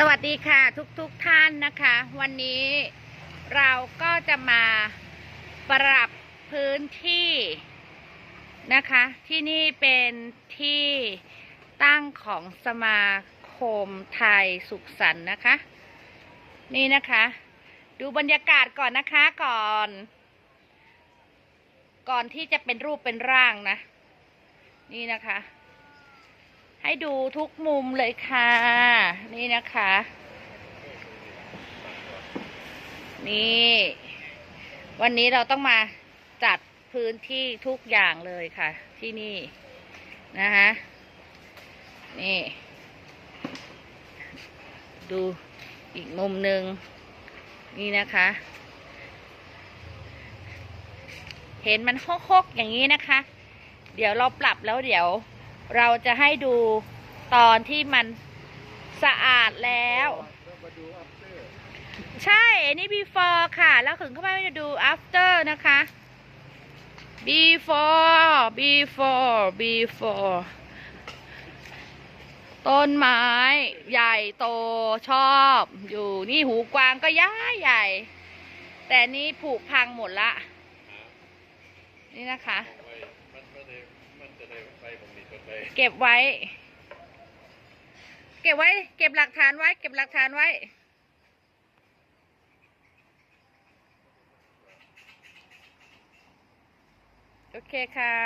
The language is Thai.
สวัสดีค่ะทุกๆทท่านนะคะ วันนี้เราก็จะมาปรับพื้นที่นะคะ ที่นี่เป็นที่ตั้งของสมาคมไทยสุขสันต์นะคะ นี่นะคะ ดูบรรยากาศก่อนนะคะก่อน ก่อนที่จะเป็นรูปเป็นร่างนะ นี่นะคะ ให้ดูทุกมุมเลยค่ะ นี่นะคะ นี่ วันนี้เราต้องมาจัดพื้นที่ทุกอย่างเลยค่ะ ที่นี่นะคะนี่ ดูอีกมุมหนึ่งนี่นะคะ เห็นมันโคกๆอย่างนี้นะคะ เดี๋ยวเราปรับแล้วเดี๋ยว เราจะให้ดูตอนที่มันสะอาดแล้ว ใช่อันนี้ before ค่ะ แล้วถึงเข้าไปจะดู after นะคะ before before before ต้นไม้ใหญ่โตชอบอยู่นี่หูกวางก็ย้ายใหญ่ แต่นี่ผุพังหมดละ นี่นะคะ เก็บไว้ เก็บไว้ เก็บหลักฐานไว้ เก็บหลักฐานไว้โอเคค่ะ